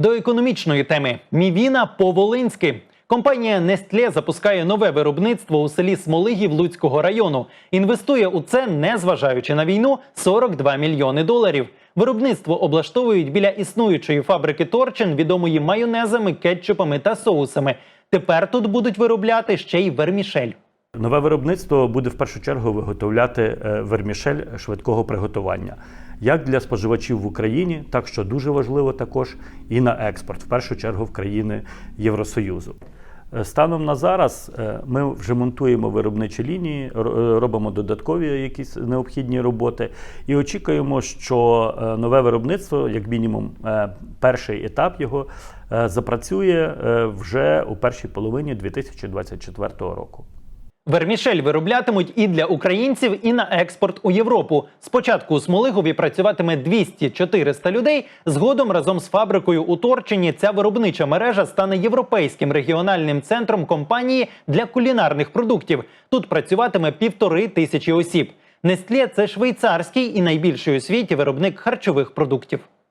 До економічної теми Мівіна по-волинськи. Компанія Нестле запускає нове виробництво у селі Смолигів Луцького району. Інвестує у це, не зважаючи на війну, 42 мільйони доларів. Виробництво облаштовують біля існуючої фабрики Торчин, відомої майонезами, кетчупами та соусами. Тепер тут будуть виробляти ще й вермішель. Нове виробництво буде в першу чергу виготовляти е, вермішель швидкого приготування як для споживачів в Україні, так що дуже важливо також і на експорт, в першу чергу в країни Євросоюзу. Е, Станом на зараз е, ми вже монтуємо виробничі лінії, е, робимо додаткові якісь необхідні роботи і очікуємо, що нове виробництво, як мінімум, перший етап його запрацює вже у першій половині 2024 року. Вермішель вироблятимуть і для українців, і на експорт у Європу. Спочатку у Смолигові працюватиме 200-400 людей. Згодом разом з фабрикою у Торчині ця виробнича мережа стане європейським регіональним центром компанії для кулінарних продуктів. Тут працюватиме півтори тисячі осіб. Нестле – це швейцарський і найбільший у світі виробник харчових продуктів.